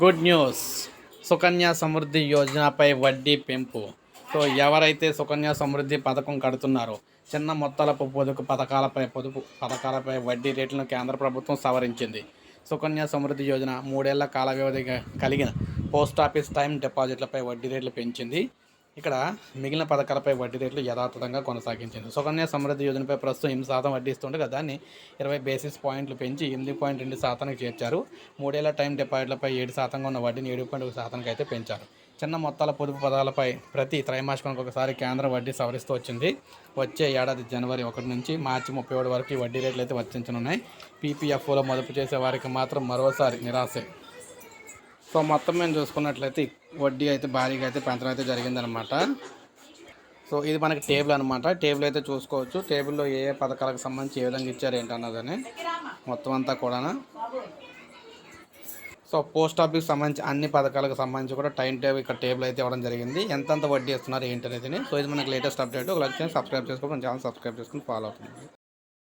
Good news. Sukanya Samriddhi యోజనపై వడ్డీ పెంపు. సో ఎవరైతే సుకన్య సమృద్ధి పథకం కడుతున్నారో చిన్న మొత్తాలపు పొదుపు పథకాలపై పొదుపు పథకాలపై వడ్డీ రేట్లను కేంద్ర ప్రభుత్వం సవరించింది. సుకన్య సమృద్ధి యోజన మూడేళ్ళ కాల వ్యవధి కలిగిన పోస్ట్ ఆఫీస్ టైం డిపాజిట్లపై వడ్డీ రేట్లు పెంచింది. ఇక్కడ మిగిలిన పథకాలపై వడ్డీ రేట్లు యథాతథంగా కొనసాగించింది. సుకన్య సమృద్ధి యోజనపై ప్రస్తుతం ఎనిమిది శాతం వడ్డీ ఇస్తుండగా దాన్ని ఇరవై బేసిస్ పాయింట్లు పెంచి ఎనిమిది పాయింట్ రెండు శాతానికి చేర్చారు. మూడేళ్ళ టైం డిపాజిట్లపై ఏడు శాతంగా ఉన్న వడ్డీని ఏడు పాయింట్ ఒక శాతానికి అయితే పెంచారు. చిన్న మొత్తాల పొదుపు పదాలపై ప్రతి త్రైమాసికానికి ఒకసారి కేంద్రం వడ్డీ సవరిస్తూ వచ్చింది. వచ్చే ఏడాది జనవరి ఒకటి నుంచి మార్చి ముప్పై ఒకటి వరకు ఈ వడ్డీ రేట్లు అయితే వర్తించనున్నాయి. పీపీఎఫ్ఓలో మదుపు చేసే వారికి మాత్రం మరోసారి నిరాశే. సో మొత్తం మేము చూసుకున్నట్లయితే వడ్డీ అయితే భారీగా అయితే పెంచడం అయితే జరిగిందనమాట సో ఇది మనకి టేబుల్ అనమాట టేబుల్ అయితే చూసుకోవచ్చు. టేబుల్లో ఏ ఏ పథకాలకు సంబంధించి ఏ విధంగా ఇచ్చారు ఏంటన్నదని మొత్తం అంతా కూడా సో పోస్ట్ ఆఫీస్కి సంబంధించి అన్ని పథకాలకు సంబంధించి కూడా టైం టేబుల్ ఇక్కడ టేబుల్ అయితే ఇవ్వడం జరిగింది. ఎంతంత వడ్డీ ఇస్తున్నారు ఏంటనేది సో ఇది మనకి లేటెస్ట్ అప్డేట్. ఒక లక్ష సబ్స్క్రైబ్ చేసుకోవడం ఛానల్ సబ్స్క్రైబ్ చేసుకుని ఫాలో అవుతుంది.